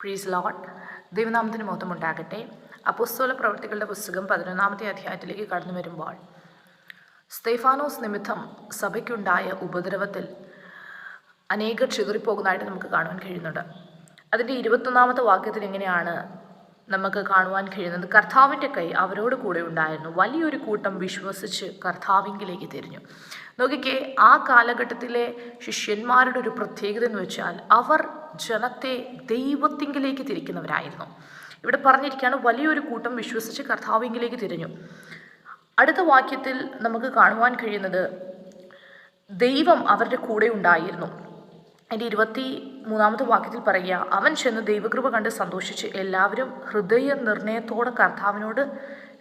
പ്രീസ് load ദൈവനാമത്തിന് മൊത്തം ഉണ്ടാകട്ടെ അപ്പുസ്തോല പ്രവർത്തികളുടെ പുസ്തകം പതിനൊന്നാമത്തെ അധ്യായത്തിലേക്ക് കടന്നു വരുമ്പോൾ സ്തേഫാനോസ് നിമിത്തം സഭയ്ക്കുണ്ടായ ഉപദ്രവത്തിൽ അനേകർ ചിതറിപ്പോകുന്നതായിട്ട് നമുക്ക് കാണുവാൻ കഴിയുന്നുണ്ട്. അതിന്റെ ഇരുപത്തൊന്നാമത്തെ വാക്യത്തിൽ എങ്ങനെയാണ് നമുക്ക് കാണുവാൻ കഴിയുന്നത്? കർത്താവിന്റെ കൈ അവരോട് കൂടെ ഉണ്ടായിരുന്നു. വലിയൊരു കൂട്ടം വിശ്വസിച്ച് കർത്താവിങ്കിലേക്ക് തിരിഞ്ഞു. നോക്കിക്കേ ആ കാലഘട്ടത്തിലെ ശിഷ്യന്മാരുടെ ഒരു പ്രത്യേകത എന്ന് വെച്ചാൽ അവർ ജനത്തെ ദൈവത്തിങ്കിലേക്ക് തിരിക്കുന്നവരായിരുന്നു. ഇവിടെ പറഞ്ഞിരിക്കുകയാണ് വലിയൊരു കൂട്ടം വിശ്വസിച്ച് കർത്താവിങ്കിലേക്ക് തിരിഞ്ഞു. അടുത്ത വാക്യത്തിൽ നമുക്ക് കാണുവാൻ കഴിയുന്നത് ദൈവം അവരുടെ കൂടെ ഉണ്ടായിരുന്നു. എന്റെ ഇരുപത്തി മൂന്നാമത്തെ വാക്യത്തിൽ പറയുക അവൻ ചെന്ന് ദൈവകൃപ കണ്ട് സന്തോഷിച്ച് എല്ലാവരും ഹൃദയ നിർണയത്തോടെ കർത്താവിനോട്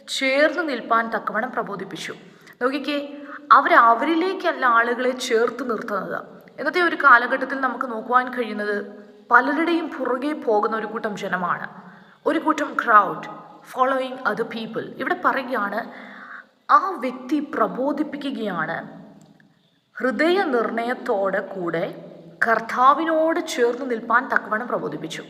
ചേർന്ന് നിൽപ്പാൻ തക്കവണ്ണം പ്രബോധിപ്പിച്ചു. നോക്കിക്കേ അവർ അവരിലേക്കല്ല ആളുകളെ ചേർത്ത് നിർത്തുന്നത്. ഇന്നത്തെ ഒരു കാലഘട്ടത്തിൽ നമുക്ക് നോക്കുവാൻ കഴിയുന്നത് പലരുടെയും പുറകെ പോകുന്ന ഒരു കൂട്ടം ജനമാണ്. ഒരു കൂട്ടം ക്രൗഡ് ഫോളോയിങ് അതർ പീപ്പിൾ ഇവിടെ പറയുകയാണ് ആ വ്യക്തി പ്രബോധിപ്പിക്കുകയാണ് ഹൃദയ നിർണയത്തോടെ കൂടെ കർത്താവിനോട് ചേർന്ന് നിൽപ്പാൻ തക്കവണ്ണം പ്രബോധിപ്പിച്ചു.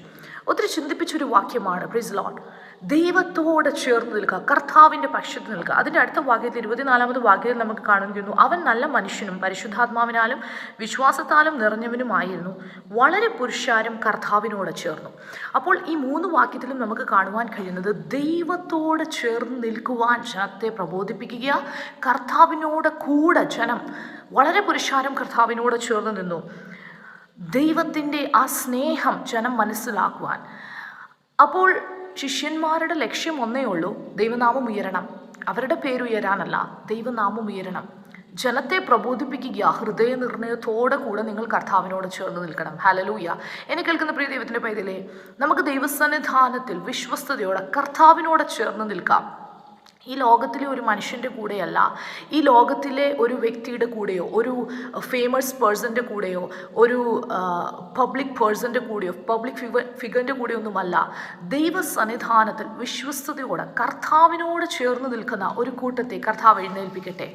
ഒത്തിരി ചിന്തിപ്പിച്ചൊരു വാക്യമാണ് പ്രീസ് ലോഡ് ദൈവത്തോട് ചേർന്ന് നിൽക്കുക കർത്താവിന്റെ പക്ഷത്ത് നിൽക്കുക. അതിന്റെ അടുത്ത വാക്യത്തിൽ ഇരുപത്തിനാലാമത് വാക്യത്തിൽ നമുക്ക് കാണാൻ കഴിയുന്നു അവൻ നല്ല മനുഷ്യനും പരിശുദ്ധാത്മാവിനാലും വിശ്വാസത്താലും നിറഞ്ഞവനുമായിരുന്നു. വളരെ പുരുഷാരും കർത്താവിനോട് ചേർന്നു. അപ്പോൾ ഈ മൂന്ന് വാക്യത്തിലും നമുക്ക് കാണുവാൻ കഴിയുന്നത് ദൈവത്തോട് ചേർന്ന് നിൽക്കുവാൻ ജനത്തെ പ്രബോധിപ്പിക്കുക കർത്താവിനോട് കൂടെ ജനം വളരെ പുരുഷാരം കർത്താവിനോട് ചേർന്ന് നിന്നു. ദൈവത്തിന്റെ ആ സ്നേഹം ജനം മനസ്സിലാക്കുവാൻ. അപ്പോൾ ശിഷ്യന്മാരുടെ ലക്ഷ്യം ഒന്നേ ഉള്ളൂ ദൈവനാമം ഉയരണം. അവരുടെ പേരുയരാനല്ല ദൈവനാമം ഉയരണം. ജനത്തെ പ്രബോധിപ്പിക്കുക ഹൃദയ നിർണയത്തോടെ കൂടെ നിങ്ങൾ കർത്താവിനോട് ചേർന്ന് നിൽക്കണം. ഹലലൂയ എന്നെ കേൾക്കുന്ന പ്രിയ ദൈവത്തിന്റെ പൈതലേ നമുക്ക് ദൈവസന്നിധാനത്തിൽ വിശ്വസ്തയോടെ കർത്താവിനോട് ചേർന്ന് നിൽക്കാം. ഈ ലോകത്തിലെ ഒരു മനുഷ്യന്റെ കൂടെയല്ല. ഈ ലോകത്തിലെ ഒരു വ്യക്തിയുടെ കൂടെയോ ഒരു ഫേമസ് പേഴ്സന്റെ കൂടെയോ ഒരു പബ്ലിക് പേഴ്സന്റെ കൂടെയോ പബ്ലിക് ഫിഗ ഫിഗറിന്റെ കൂടെയോ ഒന്നുമല്ല ദൈവസന്നിധാനത്തിൽ വിശ്വസ്തയോടെ കർത്താവിനോട് ചേർന്ന് നിൽക്കുന്ന ഒരു കൂട്ടത്തെ കർത്താവ് എഴുന്നേൽപ്പിക്കട്ടെ.